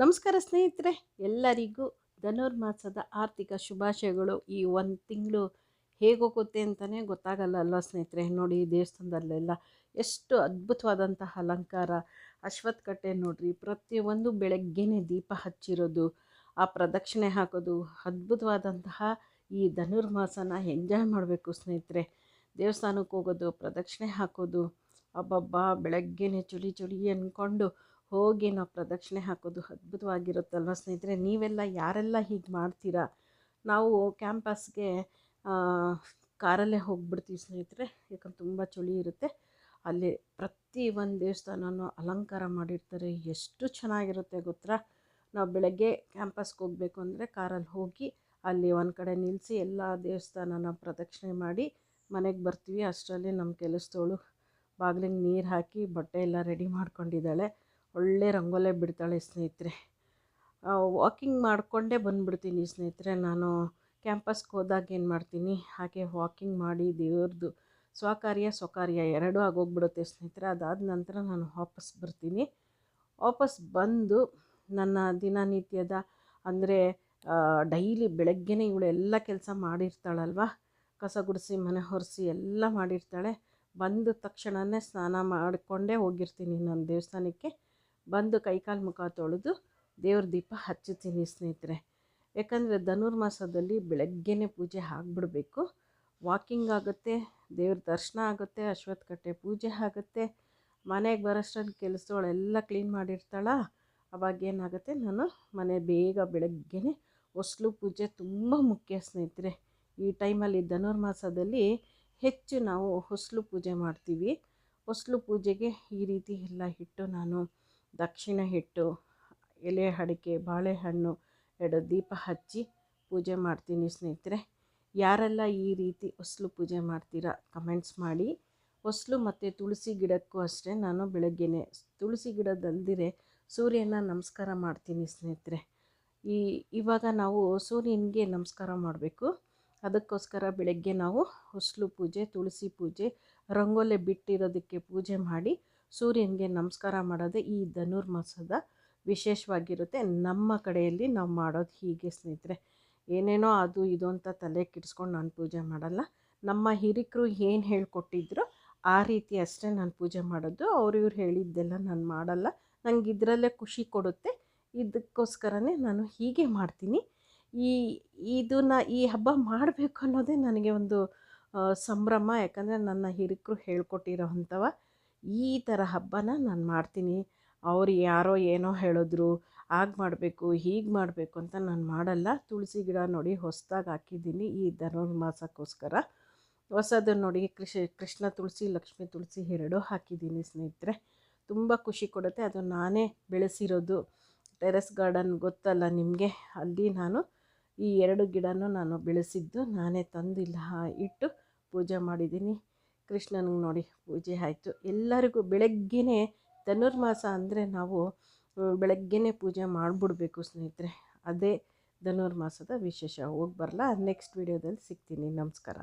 ನಮಸ್ಕಾರ ಸ್ನೇಹಿತರೆ, ಎಲ್ಲರಿಗೂ ಧನುರ್ಮಾಸದ ಆರ್ಥಿಕ ಶುಭಾಶಯಗಳು. ಈ ಒಂದು ತಿಂಗಳು ಹೇಗೋಗುತ್ತೆ ಅಂತಲೇ ಗೊತ್ತಾಗಲ್ಲ ಅಲ್ವಾ ಸ್ನೇಹಿತರೆ? ನೋಡಿ ದೇವಸ್ಥಾನದಲ್ಲೆಲ್ಲ ಎಷ್ಟು ಅದ್ಭುತವಾದಂತಹ ಅಲಂಕಾರ, ಅಶ್ವತ್ಥಕಟ್ಟೆ ನೋಡಿರಿ. ಪ್ರತಿಯೊಂದು ಬೆಳಗ್ಗೆನೇ ದೀಪ ಹಚ್ಚಿರೋದು, ಆ ಪ್ರದಕ್ಷಿಣೆ ಹಾಕೋದು, ಅದ್ಭುತವಾದಂತಹ ಈ ಧನುರ್ಮಾಸನ ಎಂಜಾಯ್ ಮಾಡಬೇಕು ಸ್ನೇಹಿತರೆ. ದೇವಸ್ಥಾನಕ್ಕೆ ಹೋಗೋದು, ಪ್ರದಕ್ಷಿಣೆ ಹಾಕೋದು, ಅಬ್ಬಬ್ಬಾ, ಬೆಳಗ್ಗೆನೇ ಚಳಿ ಚಳಿ ಅಂದ್ಕೊಂಡು ಹೋಗಿ ನಾವು ಪ್ರದಕ್ಷಿಣೆ ಹಾಕೋದು ಅದ್ಭುತವಾಗಿರುತ್ತಲ್ವ ಸ್ನೇಹಿತರೆ? ನೀವೆಲ್ಲ ಯಾರೆಲ್ಲ ಹೀಗೆ ಮಾಡ್ತೀರಾ? ನಾವು ಕ್ಯಾಂಪಸ್ಗೆ ಕಾರಲ್ಲೇ ಹೋಗ್ಬಿಡ್ತೀವಿ ಸ್ನೇಹಿತರೆ. ಯಾಕಂದ್ರೆ ತುಂಬ ಚಳಿ ಇರುತ್ತೆ. ಅಲ್ಲಿ ಪ್ರತಿ ಒಂದು ದೇವಸ್ಥಾನನೂ ಅಲಂಕಾರ ಮಾಡಿರ್ತಾರೆ. ಎಷ್ಟು ಚೆನ್ನಾಗಿರುತ್ತೆ ಗೊತ್ತಾ? ನಾವು ಬೆಳಗ್ಗೆ ಕ್ಯಾಂಪಸ್ಗೆ ಹೋಗಬೇಕು ಅಂದರೆ ಕಾರಲ್ಲಿ ಹೋಗಿ ಅಲ್ಲಿ ಒಂದು ಕಡೆ ನಿಲ್ಲಿಸಿ ಎಲ್ಲ ದೇವಸ್ಥಾನನ ಪ್ರದಕ್ಷಿಣೆ ಮಾಡಿ ಮನೆಗೆ ಬರ್ತೀವಿ. ಅಷ್ಟರಲ್ಲಿ ನಮ್ಮ ಕೆಲಸದವಳು ಬಾಗಿಲಿಗೆ ನೀರು ಹಾಕಿ ಬಟ್ಟೆ ಎಲ್ಲ ರೆಡಿ ಮಾಡ್ಕೊಂಡಿದ್ದಾಳೆ. ಒಳ್ಳೆ ರಂಗೋಲೆ ಬಿಡ್ತಾಳೆ ಸ್ನೇಹಿತರೆ. ವಾಕಿಂಗ್ ಮಾಡಿಕೊಂಡೇ ಬಂದುಬಿಡ್ತೀನಿ ಸ್ನೇಹಿತರೆ. ನಾನು ಕ್ಯಾಂಪಸ್ಗೆ ಹೋದಾಗ ಏನು ಮಾಡ್ತೀನಿ? ಹಾಗೆ ವಾಕಿಂಗ್ ಮಾಡಿ ದೇವ್ರದ್ದು ಸ್ವಕಾರ್ಯ ಸ್ವಕಾರ್ಯ ಎರಡೂ ಆಗೋಗ್ಬಿಡುತ್ತೆ ಸ್ನೇಹಿತರೆ. ಅದಾದ ನಂತರ ನಾನು ವಾಪಸ್ ಬರ್ತೀನಿ. ವಾಪಸ್ ಬಂದು ನನ್ನ ದಿನನಿತ್ಯದ ಅಂದರೆ ಡೈಲಿ ಬೆಳಗ್ಗೆನೇ ಇವಳು ಎಲ್ಲ ಕೆಲಸ ಮಾಡಿರ್ತಾಳಲ್ವ? ಕಸ ಗುಡಿಸಿ, ಮನೆ ಹೊರಿಸಿ ಎಲ್ಲ ಮಾಡಿರ್ತಾಳೆ. ಬಂದ ತಕ್ಷಣವೇ ಸ್ನಾನ ಮಾಡಿಕೊಂಡೇ ಹೋಗಿರ್ತೀನಿ ನಾನು ದೇವಸ್ಥಾನಕ್ಕೆ. ಬಂದು ಕೈಕಾಲು ಮುಖ ತೊಳೆದು ದೇವ್ರ ದೀಪ ಹಚ್ಚುತ್ತೀನಿ ಸ್ನೇಹಿತರೆ. ಯಾಕಂದರೆ ಧನುರ್ಮಾಸದಲ್ಲಿ ಬೆಳಗ್ಗೆನೇ ಪೂಜೆ ಆಗಿಬಿಡಬೇಕು. ವಾಕಿಂಗ್ ಆಗುತ್ತೆ, ದೇವ್ರ ದರ್ಶನ ಆಗುತ್ತೆ, ಅಶ್ವತ್ಥಕಟ್ಟೆ ಪೂಜೆ ಆಗುತ್ತೆ. ಮನೆಗೆ ಬರೋಷ್ಟರಲ್ಲಿ ಕೆಲಸಗಳೆಲ್ಲ ಕ್ಲೀನ್ ಮಾಡಿರ್ತಾಳ? ಅವಾಗ ಏನಾಗುತ್ತೆ, ನಾನು ಮನೆ ಬೇಗ ಬೆಳಗ್ಗೆನೇ ಹೊಸ್ಲು ಪೂಜೆ ತುಂಬ ಮುಖ್ಯ ಸ್ನೇಹಿತರೆ. ಈ ಟೈಮಲ್ಲಿ ಧನುರ್ಮಾಸದಲ್ಲಿ ಹೆಚ್ಚು ನಾವು ಹೊಸ್ಲು ಪೂಜೆ ಮಾಡ್ತೀವಿ. ಹೊಸ್ಲು ಪೂಜೆಗೆ ಈ ರೀತಿ ಎಲ್ಲ ಇಟ್ಟು ನಾನು ದಕ್ಷಿಣ ಹಿಟ್ಟು ಎಲೆ ಅಡಿಕೆ ಬಾಳೆಹಣ್ಣು, ಎರಡು ದೀಪ ಹಚ್ಚಿ ಪೂಜೆ ಮಾಡ್ತೀನಿ ಸ್ನೇಹಿತರೆ. ಯಾರೆಲ್ಲ ಈ ರೀತಿ ಹೊಸಲು ಪೂಜೆ ಮಾಡ್ತೀರಾ ಕಮೆಂಟ್ಸ್ ಮಾಡಿ. ಹೊಸಲು ಮತ್ತು ತುಳಸಿ ಗಿಡಕ್ಕೂ ಅಷ್ಟೇ ನಾನು ಬೆಳಗ್ಗೆನೆ ತುಳಸಿ ಗಿಡದಲ್ದಿರೆ ಸೂರ್ಯನ ನಮಸ್ಕಾರ ಮಾಡ್ತೀನಿ ಸ್ನೇಹಿತರೆ. ಈ ಇವಾಗ ನಾವು ಸೂರ್ಯನಿಗೆ ನಮಸ್ಕಾರ ಮಾಡಬೇಕು. ಅದಕ್ಕೋಸ್ಕರ ಬೆಳಗ್ಗೆ ನಾವು ಹೊಸಲು ಪೂಜೆ, ತುಳಸಿ ಪೂಜೆ, ರಂಗೋಲೆ ಬಿಟ್ಟಿರೋದಕ್ಕೆ ಪೂಜೆ ಮಾಡಿ ಸೂರ್ಯನಿಗೆ ನಮಸ್ಕಾರ ಮಾಡೋದೇ ಈ ಧನುರ್ಮಾಸದ ವಿಶೇಷವಾಗಿರುತ್ತೆ. ನಮ್ಮ ಕಡೆಯಲ್ಲಿ ನಾವು ಮಾಡೋದು ಹೀಗೆ ಸ್ನೇಹಿತರೆ. ಏನೇನೋ ಅದು ಇದು ಅಂತ ತಲೆ ಕೆಡಿಸ್ಕೊಂಡು ನಾನು ಪೂಜೆ ಮಾಡಲ್ಲ. ನಮ್ಮ ಹಿರಿಕರು ಏನು ಹೇಳ್ಕೊಟ್ಟಿದ್ರು ಆ ರೀತಿ ಅಷ್ಟೇ ನಾನು ಪೂಜೆ ಮಾಡೋದು. ಅವ್ರು ಇವ್ರು ಹೇಳಿದ್ದೆಲ್ಲ ನಾನು ಮಾಡಲ್ಲ. ನನಗೆ ಇದರಲ್ಲೇ ಖುಷಿ ಕೊಡುತ್ತೆ. ಇದಕ್ಕೋಸ್ಕರನೇ ನಾನು ಹೀಗೆ ಮಾಡ್ತೀನಿ. ಈ ಇದನ್ನ ಈ ಹಬ್ಬ ಮಾಡಬೇಕು ಅನ್ನೋದೇ ನನಗೆ ಒಂದು ಸಂಭ್ರಮ. ಯಾಕಂದರೆ ನನ್ನ ಹಿರಿಕರು ಹೇಳ್ಕೊಟ್ಟಿರೋ ಅಂಥವ ಈ ಥರ ಹಬ್ಬನ ನಾನು ಮಾಡ್ತೀನಿ. ಅವ್ರು ಯಾರೋ ಏನೋ ಹೇಳಿದ್ರು ಆಗ ಮಾಡಬೇಕು, ಹೀಗೆ ಮಾಡಬೇಕು ಅಂತ ನಾನು ಮಾಡಲ್ಲ. ತುಳಸಿ ಗಿಡ ನೋಡಿ ಹೊಸದಾಗಿ ಹಾಕಿದ್ದೀನಿ ಈ ಧನುರ್ಮಾಸಕ್ಕೋಸ್ಕರ. ಹೊಸದು ನೋಡಿ ಕೃಷಿ, ಕೃಷ್ಣ ತುಳಸಿ, ಲಕ್ಷ್ಮೀ ತುಳಸಿ ಎರಡೂ ಹಾಕಿದ್ದೀನಿ ಸ್ನೇಹಿತರೆ. ತುಂಬ ಖುಷಿ ಕೊಡುತ್ತೆ. ಅದು ನಾನೇ ಬೆಳೆಸಿರೋದು. ಟೆರೆಸ್ ಗಾರ್ಡನ್ ಗೊತ್ತಲ್ಲ ನಿಮಗೆ? ಅಲ್ಲಿ ನಾನು ಈ ಎರಡು ಗಿಡನೂ ನಾನು ಬೆಳೆಸಿದ್ದು ನಾನೇ ತಂದಿಲ್ಲ. ಇಟ್ಟು ಪೂಜೆ ಮಾಡಿದ್ದೀನಿ. ಕೃಷ್ಣನಿಗೆ ನೋಡಿ ಪೂಜೆ ಆಯಿತು. ಎಲ್ಲರಿಗೂ ಬೆಳಗ್ಗೆನೇ ಧನುರ್ಮಾಸ ಅಂದರೆ ನಾವು ಬೆಳಗ್ಗೆನೇ ಪೂಜೆ ಮಾಡಿಬಿಡ್ಬೇಕು ಸ್ನೇಹಿತರೆ. ಅದೇ ಧನುರ್ಮಾಸದ ವಿಶೇಷ. ಹೋಗಿ ಬರಲ್ಲ ನೆಕ್ಸ್ಟ್ ವಿಡಿಯೋದಲ್ಲಿ ಸಿಗ್ತೀನಿ. ನಮಸ್ಕಾರ.